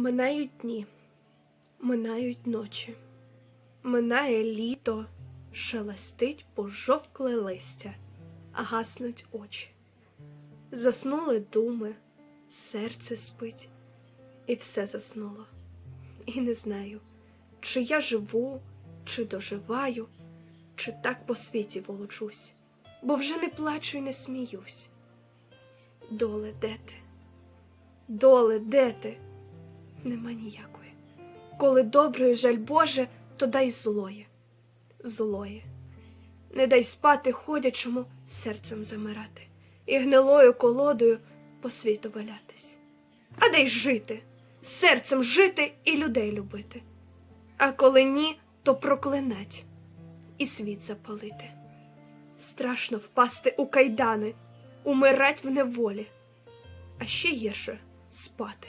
Минають дні, минають ночі, минає літо, шелестить пожовкле листя, а гаснуть очі. Заснули думи, серце спить, і все заснуло. І не знаю, чи я живу, чи доживаю, чи так по світі волочусь, бо вже не плачу і не сміюсь. Доле, де ти? Доле, де ти? Нема ніякої. Коли доброї жаль Боже, то дай злоє, злоє. Не дай спати ходячому серцем замирати і гнилою колодою по світу валятись. А дай жити, серцем жити і людей любити. А коли ні, то проклинать і світ запалити. Страшно впасти у кайдани, умирать в неволі, а ще гірше спати